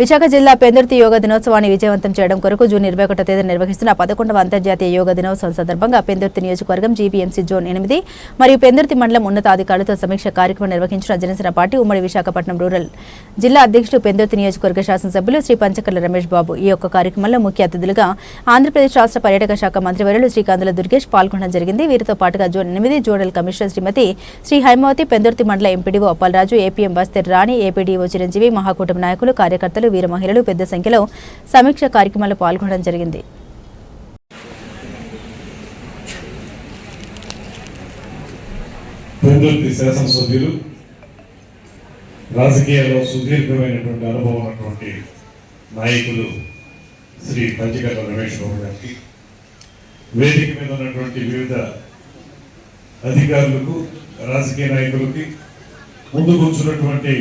విశాఖ జిల్లా పెందుర్తి యోగా దినోత్సవాన్ని విజయవంతం చేయడం కొరకు జూన్ ఇరవై ఒకటో తేదీన నిర్వహిస్తున్న పదకొండవ అంతర్జాతీయ యోగా దినోత్సవం సందర్భంగా పెందుర్తి నియోజకవర్గం జీవీఎంసీ జోన్ ఎనిమిది మరియు పెందుర్తి మండలం ఉన్నతాధికారులతో సమీక్ష కార్యక్రమం నిర్వహించిన జనసేన పార్టీ ఉమ్మడి విశాఖపట్నం రూరల్ జిల్లా అధ్యక్షుడు పెందుర్తి నియోజకవర్గ శాసనసభ్యులు శ్రీ పంచకర్ల రమేష్ బాబు. ఈ యొక్క కార్యక్రమంలో ముఖ్య అతిథులుగా ఆంధ్రప్రదేశ్ రాష్ట్ర పర్యాటక శాఖ మంత్రివర్యులు శ్రీ కందుల దుర్గేష్ పాల్గొనడం జరిగింది. వీరితో పాటుగా జోన్ ఎనిమిది జోనల్ కమిషనర్ శ్రీమతి శ్రీ హైమావతి పెందుర్తి మండల MPDO Appalaraju APM Bastar Rani APDO Chiranjeevi Mahakutami నాయకులు కార్యకర్తలు వీర మహిళలు పెద్ద సంఖ్యలో సమీక్ష కార్యక్రమాల్లో పాల్గొనడం జరిగింది. పెందుర్తి శాసనసభ్యులు రాజకీయాల్లో సుదీర్ఘమైనటువంటి అనుభవం ఉన్నటువంటి నాయకులు శ్రీ పంచకర్ల రమేష్ బాబు గారికి వేదిక మీద ఉన్నటువంటి వివిధ అధికారులకు రాజకీయ నాయకులకి ముందు కూర్చున్నటువంటి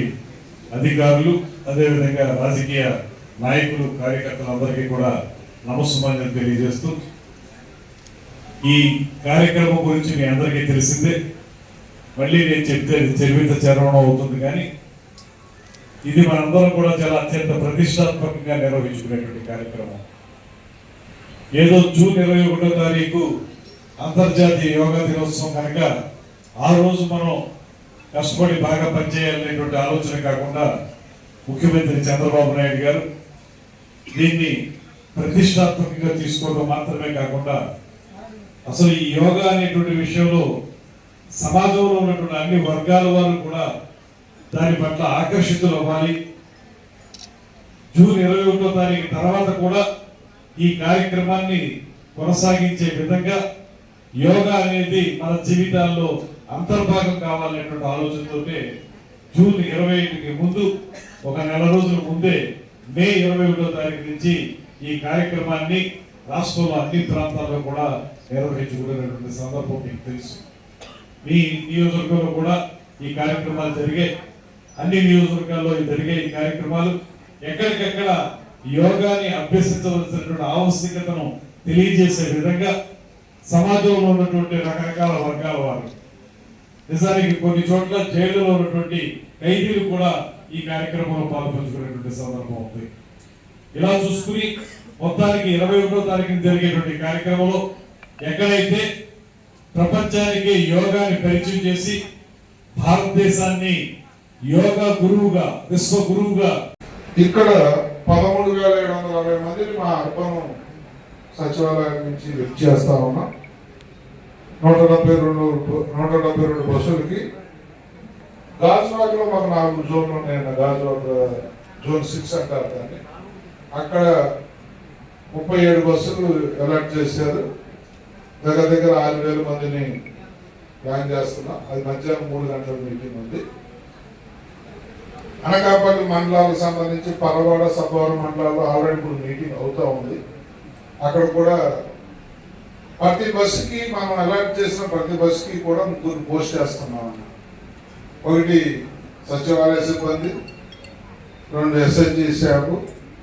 అధికారులు అదేవిధంగా రాజకీయ నాయకులు కార్యకర్తలందరికీ కూడా నమస్సుమాన్యం తెలియజేస్తూ ఈ కార్యక్రమం గురించి మీ అందరికీ తెలిసిందే. మళ్ళీ నేను చెప్తే చరివిత చరవణం అవుతుంది కానీ ఇది మనందరం కూడా చాలా అత్యంత ప్రతిష్టాత్మకంగా నిర్వహించుకునేటువంటి కార్యక్రమం. ఏదో జూన్ ఇరవై ఒకటో తారీఖు అంతర్జాతీయ యోగా దినోత్సవం కనుక ఆ రోజు మనం కష్టపడి బాగా పనిచేయాలనేటువంటి ఆలోచన కాకుండా ముఖ్యమంత్రి చంద్రబాబు నాయుడు గారు దీన్ని ప్రతిష్టాత్మకంగా తీసుకోవడం మాత్రమే కాకుండా అసలు ఈ యోగా అనేటువంటి విషయంలో సమాజంలో ఉన్నటువంటి అన్ని వర్గాల వారు కూడా దాని పట్ల ఆకర్షితులు అవ్వాలి. జూన్ ఇరవై ఒకటో తారీఖు తర్వాత కూడా ఈ కార్యక్రమాన్ని కొనసాగించే విధంగా యోగా అనేది మన జీవితాల్లో అంతర్భాగం కావాలనేటువంటి ఆలోచనతోటే జూన్ ఇరవై ఐదుకి ముందు ఒక నెల రోజుల ముందే మే ఇరవై ఒకటో తారీఖు నుంచి ఈ కార్యక్రమాన్ని రాష్ట్రంలో అన్ని ప్రాంతాల్లో కూడా నిర్వహించుకునేటువంటి సందర్భం మీకు తెలుసు. మీ నియోజకవర్గంలో కూడా ఈ కార్యక్రమాలు జరిగే అన్ని నియోజకవర్గాల్లో జరిగే ఈ కార్యక్రమాలు ఎక్కడికెక్కడ యోగాని అభ్యసించవలసినటువంటి ఆవశ్యకతను తెలియజేసే విధంగా సమాజంలో ఉన్నటువంటి రకరకాల వర్గాల వారు నిజానికి కొన్ని చోట్ల జైలులో ఉన్నటువంటి ఖైదీలు కూడా ఈ కార్యక్రమంలో పాల్పంచుకునేటువంటి సందర్భం ఉంది. ఇలా చూసుకుని మొత్తానికి ఇరవై ఒకటో తారీఖున జరిగేటువంటి కార్యక్రమంలో ఎక్కడైతే ప్రపంచానికి యోగాని పరిచయం చేసి భారతదేశాన్ని యోగా గురువుగా విశ్వ గురువుగా ఇక్కడ పదమూడు వేల ఏడు వందల అరవై మందిని మా అర్బన్ సచివాలయం నుంచి లిఫ్ట్ చేస్తా ఉన్నాం. నూట డెబ్బై రెండు నూట డెబ్బై రెండు బస్సులకి గాజువాకలో మాకు నాలుగు జోన్లు ఉన్నాయండి. గాజువాక జోన్ సిక్స్ అంటారు దాన్ని. అక్కడ ముప్పై ఏడు బస్సులు అలాట్ చేశారు. దగ్గర దగ్గర ఆరు వేల మందిని ప్లాన్ చేస్తున్నాం. అది మధ్యాహ్నం మూడు గంటల మీటింగ్ ఉంది. అనకాపల్లి మండలాలకు సంబంధించి పరవాడ సభవరం మండలాల్లో ఆల్రెడీ ఇప్పుడు మీటింగ్ అవుతూ ఉంది. అక్కడ కూడా ప్రతి బస్సుకి మనం అలాట్ చేసిన ప్రతి బస్సుకి కూడా ముగ్గురు పోస్ట్ చేస్తున్నాం. ఒకటి సచివాలయ సిబ్బంది రెండు ఎస్ఎన్జి స్టాఫ్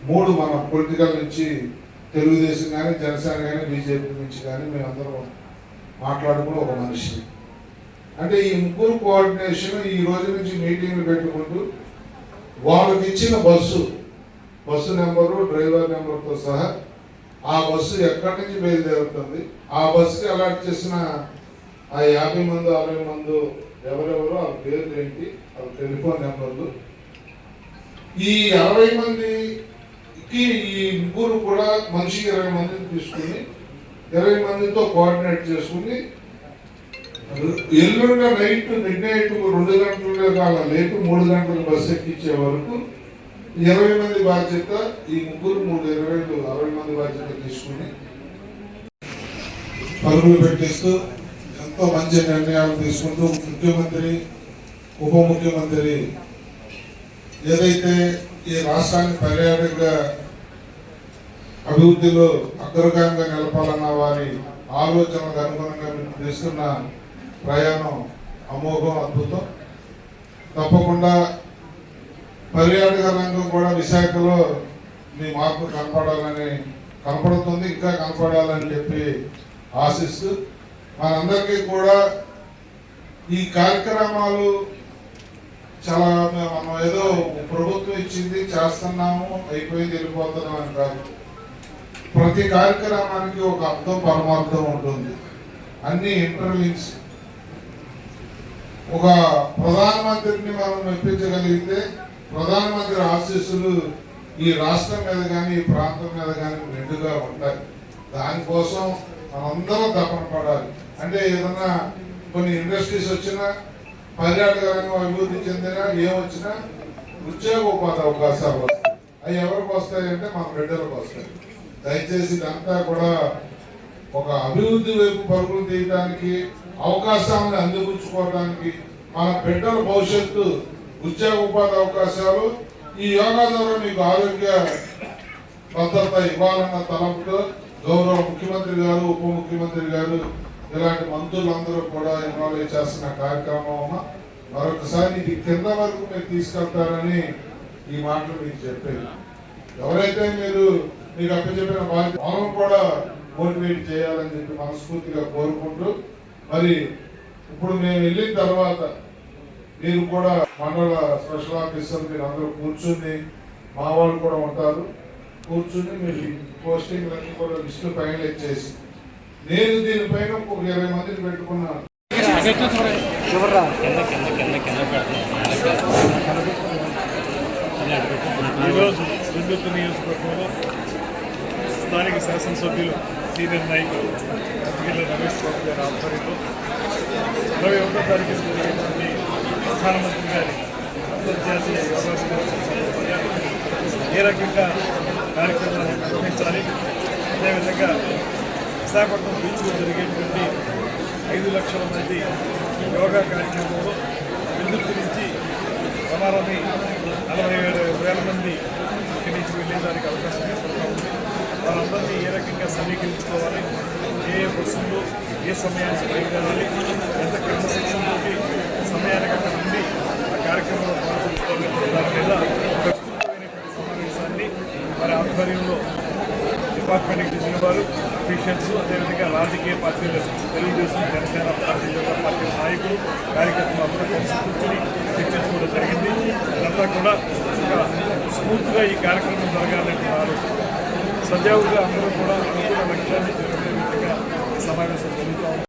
మూడు మన పొలిటికల్ నుంచి తెలుగుదేశం కానీ జనసేన కానీ బీజేపీ నుంచి కానీ మేమందరం మాట్లాడుకుని ఒక మనిషి. అంటే ఈ ముగ్గురు కోఆర్డినేషన్ ఈ రోజు నుంచి మీటింగ్లు పెట్టుకుంటూ వాళ్ళకి ఇచ్చిన బస్సు బస్సు నెంబరు డ్రైవర్ నెంబర్తో సహా ఆ బస్సు ఎక్కడి నుంచి బయలుదేరుతుంది? ఆ బస్సుకి అలాట్ చేసిన ఆ యాభై మంది అరవై మంది ఎవరెవరు వాళ్ళ పేర్లు ఏంటి వాళ్ళ టెలిఫోన్ నెంబర్లు. ఈ అరవై మందికి ఈ ముగ్గురు కూడా మనిషికి ఇరవై మందిని తీసుకుని ఇరవై మందితో కోఆర్డినేట్ చేసుకుని ఎల్లుండ నైట్ మిడ్ నైట్ రెండు గంటల కాల లేటు మూడు గంటల బస్సు ఎక్కించే వరకు ఇరవై మంది బాధ్యత ఈ ముగ్గురు మూడు ఇరవై అరవై మంది బాధ్యత తీసుకుని పరుగులు పెట్టిస్తూ ఎంతో మంచి నిర్ణయాలు తీసుకుంటూ ముఖ్యమంత్రి ఉప ముఖ్యమంత్రి ఏదైతే ఈ రాష్ట్రాన్ని పర్యాటక అభివృద్ధిలో అగ్రగంగా నిలపాలన్న వారి ఆలోచనలకు అనుగుణంగా మీరు చేస్తున్న ప్రయాణం అమోఘం అద్భుతం. తప్పకుండా పర్యాటక రంగం కూడా విశాఖలో మీ మార్పు కనపడాలని కనపడుతుంది ఇంకా కనపడాలని చెప్పి ఆశిస్తూ మనందరికీ కూడా ఈ కార్యక్రమాలు చాలా మనం ఏదో ప్రభుత్వం ఇచ్చింది చేస్తున్నాము అయిపోయింది వెళ్ళిపోతున్నాం అని కాదు. ప్రతి కార్యక్రమానికి ఒక అర్థం పరమార్థం ఉంటుంది. అన్ని ఇంటర్లింక్స్. ఒక ప్రధానమంత్రిని మనం మెప్పించగలిగితే ప్రధానమంత్రి ఆశీస్సులు ఈ రాష్ట్రం మీద కానీ ఈ ప్రాంతం మీద కానీ మెండుగా ఉంటాయి. దానికోసం అందరూ తపన పడాలి. అంటే ఏదన్నా కొన్ని ఇండస్ట్రీస్ వచ్చినా పర్యాటక రంగం అభివృద్ధి చెందినా ఏమొచ్చినా ఉద్యోగ ఉపాధి అవకాశాలు వస్తాయి. అవి ఎవరికి వస్తాయంటే మన బిడ్డలకు వస్తాయి. దయచేసి ఇదంతా కూడా ఒక అభివృద్ధి వైపు పరుగులు తీయడానికి అవకాశాలను అందిపుచ్చుకోవడానికి మన బిడ్డల భవిష్యత్తు ఉద్యోగ ఉపాధి అవకాశాలు ఈ యోగా ద్వారా మీకు ఆరోగ్య భద్రత ఇవ్వాలన్న తలంపుతో గౌరవ ముఖ్యమంత్రి గారు ఉప ముఖ్యమంత్రి గారు ఇలాంటి మంత్రులందరూ కూడా ఇన్వాల్వ్ చేస్తున్న కార్యక్రమం మరొకసారి ఇది కింద వరకు మీరు తీసుకెళ్తారని ఈ మాటలు మీకు చెప్పేది. ఎవరైతే మీరు మీకు అప్పచెప్పిన బాధ్యత మనం కూడా మోటివేట్ చేయాలని చెప్పి మనస్ఫూర్తిగా కోరుకుంటూ మరి ఇప్పుడు మేము వెళ్ళిన తర్వాత మీరు కూడా మండల స్పెషల్ ఆఫీసర్ మీరు అందరూ కూర్చుని మా వాళ్ళు కూడా ఉంటారు. కూర్చుని మీరు పోస్టింగ్ అన్ని కూడా లిస్టు ఫైనలైజ్ చేసి. నేను దీనిపైన ఒక ఇరవై మందిని పెట్టుకున్నాను. ఈరోజు విద్యుత్ నియోజకవర్గంలో స్థానిక శాసనసభ్యులు సీనియర్ నాయకులు వీళ్ళ రమేష్ బాబు గారి ఆధ్వర్యంలో ఇరవై ఒకటో తారీఖు జరిగినటువంటి ప్రధానమంత్రి గారి అంతర్జాతీయ యోగా దినోత్సవం సందర్భంగా ఏ రకంగా కార్యక్రమాన్ని నిర్వహించాలి అదేవిధంగా విశాఖపట్నం బీచ్లో జరిగేటువంటి ఐదు లక్షల మంది యోగా కార్యక్రమంలో విద్యుత్ నుంచి సుమారని నలభై ఏడు వేల మంది ఇక్కడి నుంచి వెళ్ళేదానికి అవకాశం ఏర్పడుతూ ఉంది వారందరినీ ఏ రకంగా సమీకరించుకోవాలి ఏ ఏ బస్సుల్లో ఏ సమయానికి బయలుదేరాలి ఎంత క్రమశిక్షణతో సమయానికి అక్కడ ఉండి ఆ కార్యక్రమంలో పాల్గొంచుకోవాలి దాని మీద ఒక విస్తృతమైనటువంటి సమావేశాన్ని వారి ఆధ్వర్యంలో డిపార్ట్మెంట్కి చెందిన వారు అఫీషియల్స్ అదేవిధంగా రాజకీయ పార్టీలు తెలుగుదేశం జనసేన పార్టీ జనతా పార్టీ నాయకులు కార్యకర్తలు అందరూ కలిసి కూర్చొని చర్చించుకోవడం జరిగింది. అదంతా కూడా స్ఫూర్తిగా స్మూత్గా ఈ కార్యక్రమం జరగాలని ఆలోచన. సజావుగా అందరూ కూడా అనుకున్న లక్ష్యాన్ని చేరుకునే విధంగా సమావేశం జరుగుతూ